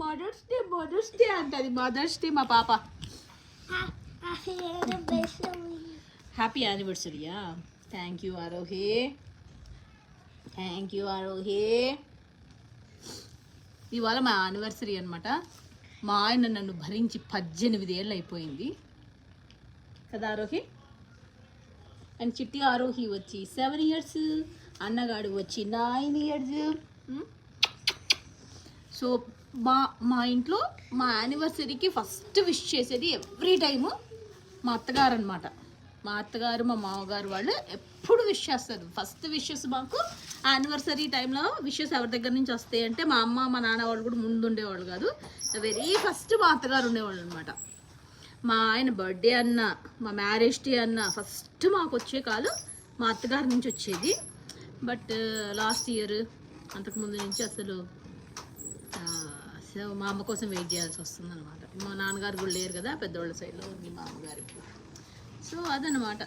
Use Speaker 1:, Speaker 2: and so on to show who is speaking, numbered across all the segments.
Speaker 1: Mothers day mother's day అంటది. Mother's day మా పాప. Happy యానివర్సరీయా thank you Arohe thank you Arohe ఇవాళ మా యానివర్సరీ అనమాట మా ఆయన నన్ను భరించి పద్దెనిమిది ఏళ్ళు అయిపోయింది. కదా ఆరోహి అండ్ చిట్టి ఆరోహి వచ్చి సెవెన్ ఇయర్స్ అన్నగాడు వచ్చి నైన్ ఇయర్స్ సో మా మా ఇంట్లో మా యానివర్సరీకి ఫస్ట్ విష్ చేసేది ఎవ్రీ టైము మా అత్తగారు అనమాట మా అత్తగారు మా మామగారు వాళ్ళు ఎప్పుడు విష్ చేస్తారు. ఫస్ట్ విషెస్ మాకు యానివర్సరీ టైంలో విషెస్ ఎవరి దగ్గర నుంచి వస్తాయి అంటే మా అమ్మ మా నాన్న వాళ్ళు కూడా ముందు ఉండేవాళ్ళు కాదు. వెరీ ఫస్ట్ మా అత్తగారు ఉండేవాళ్ళు అనమాట మా ఆయన బర్త్డే అన్న మా మ్యారేజ్ డే అన్న ఫస్ట్ మాకు వచ్చే కాదు మా అత్తగారి నుంచి వచ్చేది. బట్ లాస్ట్ uh, ఇయర్ అంతకుముందు నుంచి అసలు సో మా అమ్మ కోసం వెయిట్ చేయాల్సి వస్తుంది అనమాట మా నాన్నగారు కూడా లేరు కదా పెద్దోళ్ళ సైడ్లో ఉంది మా అమ్మగారు సో అదనమాట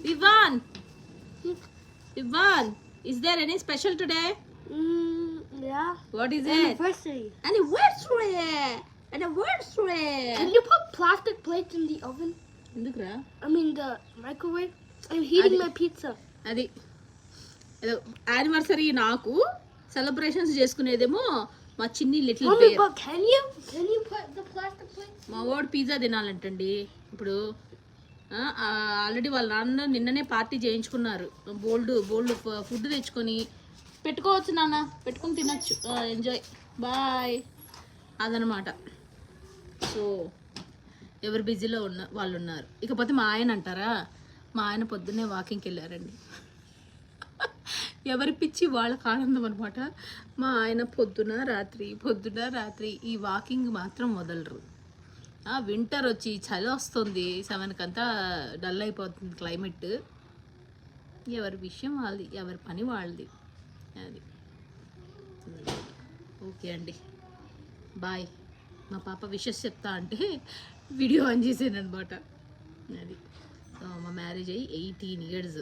Speaker 1: Vivaan! Vivaan! Is there any special today. What is
Speaker 2: Anniversary. Can you put plastic plates in the oven?
Speaker 1: ఎందుకురా?
Speaker 2: I mean the microwave. I'm heating
Speaker 1: Adi-
Speaker 2: my pizza.
Speaker 1: అది. ఏదో యానివర్సరీ నాకు. సెలబ్రేషన్స్ చేసుకునేదేమో మా చిన్ని లిటిల్
Speaker 2: plates?
Speaker 1: మా వాడు pizza తినాలంటండి. ఇప్పుడు already వాళ్ళ నాన్న నిన్ననే పార్టీ చేయించుకున్నారు. బోల్డ్ బోల్డ్ ఫుడ్ తెచ్చుకొని. పెట్టుకోవచ్చు నాన్న పెట్టుకొని తినచ్చు. ఎంజాయ్. బాయ్. అదనమాట. సో ఎవరు బిజీలో ఉన్న వాళ్ళు ఉన్నారు. ఇకపోతే మా ఆయన అంటారా? మా ఆయన పొద్దున్నే వాకింగ్కి వెళ్ళారండి. ఎవరి పిచ్చి వాళ్ళకి ఆనందం అనమాట మా ఆయన పొద్దున రాత్రి పొద్దున రాత్రి ఈ వాకింగ్ మాత్రం వదలరు. ఆ, వింటర్ వచ్చి చలి వస్తుంది సెవెన్కి అంతా డల్ అయిపోతుంది క్లైమేట్. ఎవరి విషయం వాళ్ళది ఎవరి పని వాళ్ళది. అది. ఓకే అండి. బాయ్. మా పాప విషెస్ చెప్తా అంటే వీడియో ఆన్ చేసాను అనమాట అది. సో మా మ్యారేజ్ అయ్యి eighteen years.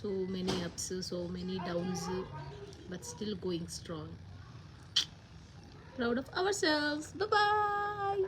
Speaker 1: so many ups so many downs but still going strong. Proud of ourselves. Bye bye